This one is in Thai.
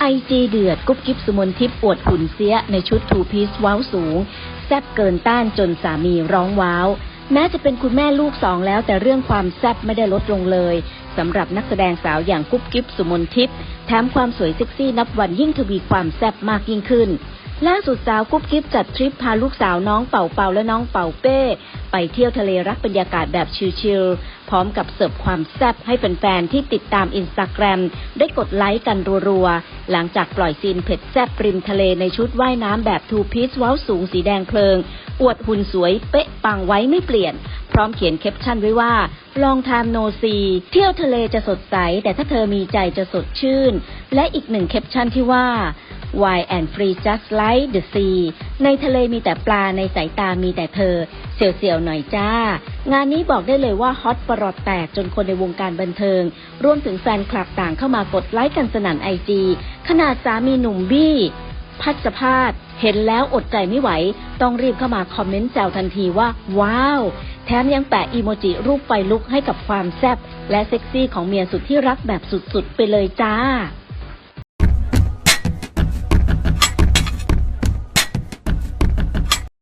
ไอจีเดือดกุ๊บกิ๊บสุมนทิพย์อวดหุ่นเสียในชุดทูพีซว้าวสูง แซบเกินต้านจนสามีร้องว้าว แม้จะเป็นคุณแม่ลูกสองแล้วแต่เรื่องความแซบไม่ได้ลดลงเลยสำหรับนักแสดงสาวอย่างกุ๊บกิ๊บสุมนทิพย์แถมความสวยเซ็กซี่นับวันยิ่งทวีความแซบมากยิ่งขึ้นล่าสุดสาวกุ๊บกิ๊บจัดทริปพาลูกสาวน้องเป่าเป่าและน้องเป่าเป้ ไปเที่ยวทะเลรักบรรยากาศแบบชิลๆพร้อมกับเสิร์ฟความแซ่บให้แฟนๆที่ติดตามอินสตาแกรมได้กดไลค์กันรัวๆ หลังจากปล่อยซีนเผ็ดแซ่บริมทะเลในชุดว่ายน้ำแบบทูพีซว้าวสูงสีแดงเพลิง อวดหุ่นสวยเป๊ะปังไว้ไม่เปลี่ยน พร้อมเขียนแคปชั่นไว้ว่าลองทามโนซี เที่ยวทะเลจะสดใส แต่ถ้าเธอมีใจจะสดชื่น และอีกหนึ่งแคปชั่นที่ว่า Why and free just like the sea ในทะเลมีแต่ปลาในสายตามีแต่เธอ เสี่ยวๆหน่อยจ้า งานนี้บอกได้เลยว่าฮอตประหลอดแตกจนคนในวงการบันเทิง รวมถึงแฟนคลับต่างเข้ามากดไลค์กันสนั่นไอจีขนาดสามีหนุ่มบี้ พัชพาดเห็นแล้วอดใจไม่ไหว ต้องรีบเข้ามาคอมเมนต์แซวทันทีว่า ว้าว แถมยังแปะอีโมจิรูปไฟลุกให้กับความแซ่บและเซ็กซี่ของเมียสุดที่รักแบบสุดๆ ไปเลยจ้า